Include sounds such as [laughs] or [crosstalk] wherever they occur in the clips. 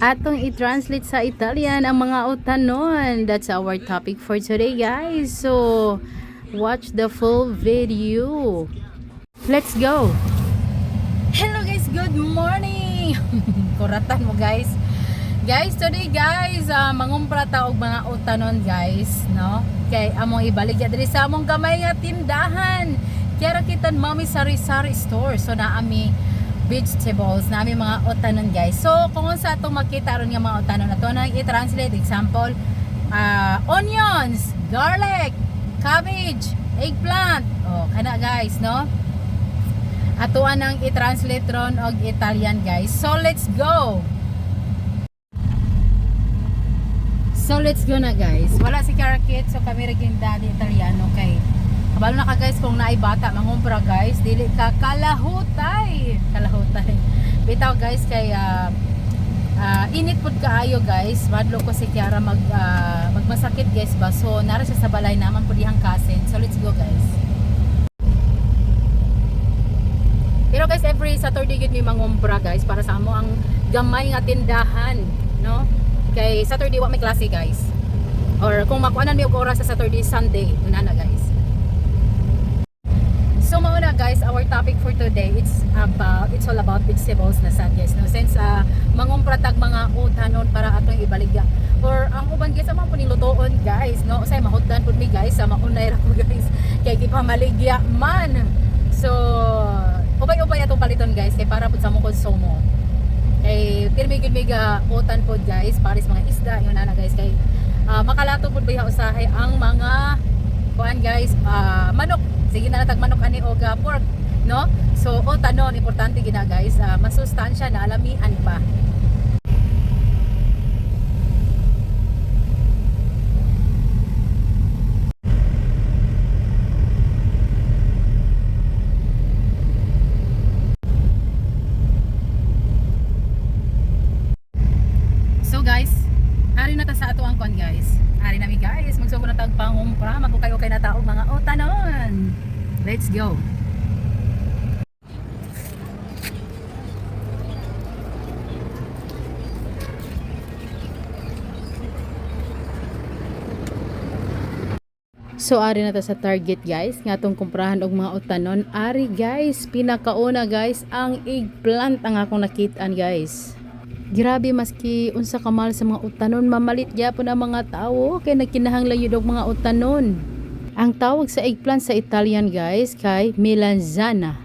atong i-translate sa Italian ang mga utanon. That's our topic for today, guys. So, watch the full video. Let's go! Hello guys, good morning! [laughs] Kuratan mo guys. Guys, today guys, uh, mangumpra ta og mga utanon guys, no? Kay among ibaligya diri sa among gamay nga tindahan. Kaya kitan mami sari-sari store. So na ami vegetables na aming mga utanon guys. So kung sa atong makita ron nga mga utanon na to na i-translate example uh, onions, garlic, cabbage, eggplant. Oh, kana guys, no? Atuan ang i-translate ron og Italian guys. So let's go. So let's go na guys. Wala si Karakit so kami rin daddy Italiano kay Kabalo na ka guys kung naay bata mangumpra guys, dili ka kalahutay. Kalahutay. Bitaw guys kay ah, ah, init pud kaayo guys. Madlo ko si Kiara mag ah, magmasakit guys ba. So nara siya sa balay naman pud dihang kasin. So let's go guys. Pero guys, every Saturday gid mi mangumpra guys para sa amo ang gamay nga tindahan, no? Kay Saturday wa may klase guys. Or kung makuanan mi og oras sa Saturday, Sunday, una na guys. Guys, our topic for today it's about it's all about vegetables na sad guys no? Since uh, mangumpra tag mga utanon para atong ibaligya or ang uban guys ang mga panilutoon guys no? Say mahutdan pud mi guys sa maunay ra ko [laughs] guys. Kay gipamaligya man. So ubay-ubay atong paliton guys kay para pud sa mo konsumo kay pirmi gud miga utan pod guys pares mga isda yun na guys. Kay uh, makalato pod ba usahay ang mga kuan guys ah, manok sige na natag manok ani og pork no so o tanon importante gina guys uh, masustansya na alamian pa So guys, ari na ta sa ato ang kon guys. Ari na mi guys, magsugo na tag pangumpra, mga otanon. Let's go. So ari na ta sa target guys, nga tong kumprahan og mga utanon. Ari guys, pinakauna guys ang eggplant ang akong nakitaan guys. Grabe maski unsa kamal sa mga utanon mamalit gyapon ang mga tawo kay nagkinahanglan yun og mga utanon. Ang tawag sa eggplant sa Italian guys kay melanzana.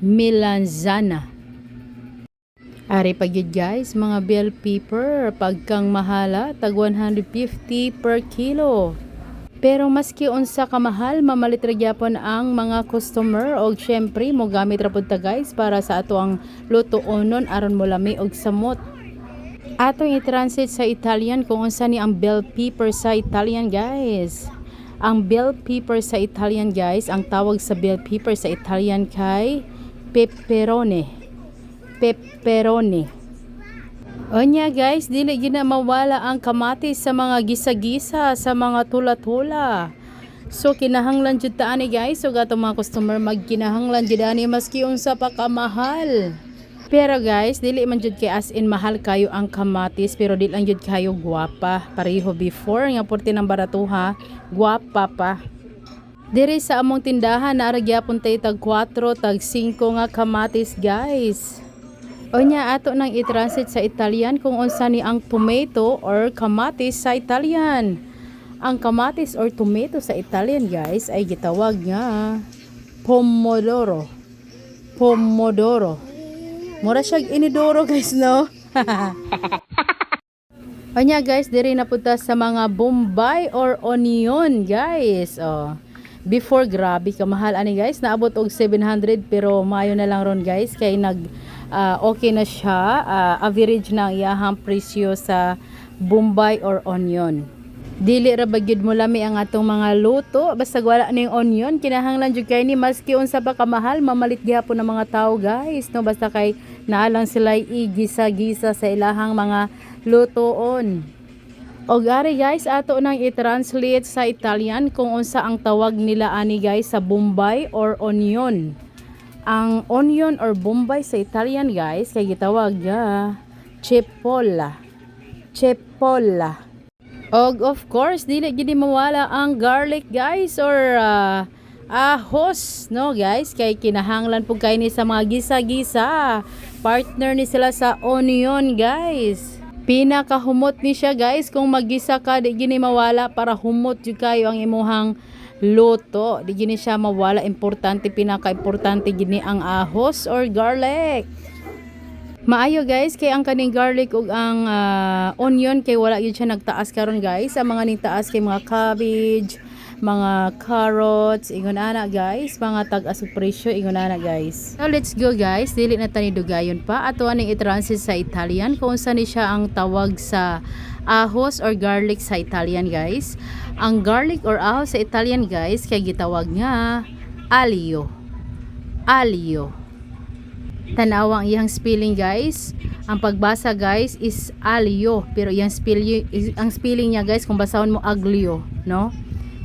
Melanzana. Ari pag yun guys, mga bell pepper pagkang mahala tag 150 per kilo. Pero maski unsa ka mahal, mamalit ra gyapon ang mga customer og syempre mo gamit ra ta guys para sa ato ang lutuonon aron mo lami og samot. Atong i-translate sa Italian kung unsa ni ang bell pepper sa Italian guys. Ang bell pepper sa Italian guys, ang tawag sa bell pepper sa Italian kay pepperone. Pepperone. Onya guys, dili gina mawala ang kamatis sa mga gisa-gisa, sa mga tula-tula. So kinahanglan jud ta ani guys, so gato mga customer magkinahanglan jud ani maski unsa pa kamahal. Pero guys, dili man jud kay as in mahal kayo ang kamatis pero dili lang jud kayo gwapa. Pareho before nga porti ng baratuha, gwapa pa. Diri sa among tindahan naara gyapon tay tag 4 tag 5 nga kamatis guys. Onya ato nang i-translate sa Italian kung unsa ni ang tomato or kamatis sa Italian. Ang kamatis or tomato sa Italian guys ay gitawag nga pomodoro. Pomodoro. Mura siya inidoro guys no. [laughs] Onya guys, diri na punta sa mga bombay or onion guys. Oh. Before grabe kamahal ani guys, naabot og 700 pero mayo na lang ron guys kay nag ah, okay na siya. Ah, average na ang iyahang presyo sa bombay or onion. Dili ra bagyud mo lami ang atong mga luto basta wala ning onion kinahanglan jud kay ni maski unsa pa kamahal mamalit gyapon ng mga tao guys no basta kay naalang sila igisa-gisa sa ilahang mga lutoon. O gari guys, ato nang i-translate sa Italian kung unsa ang tawag nila ani guys sa bombay or onion. Ang onion or bombay sa Italian guys kay gitawag ga cipolla. Chepola. Og of course, dili gid mawala ang garlic guys or ah, ahos, no guys? Kay kinahanglan po kayo ni sa mga gisa-gisa. Partner ni sila sa onion guys. Pinakahumot ni siya guys kung magisa ka di gini mawala para humot jud kayo ang imuhang luto. Di gini siya mawala. Importante, pinaka-importante gini ang ahos or garlic. Maayo guys kay ang kaning garlic ug ang ah, onion kay wala gyud siya nagtaas karon guys. Ang mga ning taas kay mga cabbage, mga carrots, ingon ana guys, mga tag-asog presyo ingon ana guys. So let's go guys, dili na tani dugayon pa. Ato aning i-translate sa Italian kung saan ni siya ang tawag sa ahos or garlic sa Italian guys. Ang garlic or ahos sa Italian guys kay gitawag nga alio. Alio. Tanawa ang iyang spelling guys. Ang pagbasa guys is alio pero iyang spelling ang spelling niya guys kung basahon mo aglio, no?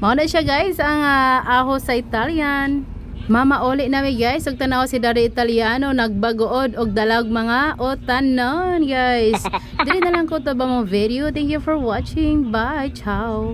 Mao na siya guys ang ah, ahos sa Italian. Mama oli nami guys ug tanaw si Dari Italiano nagbagood og dalag mga otanon guys. [laughs] Dili na lang ko to ba mo video. Thank you for watching. Bye. Ciao.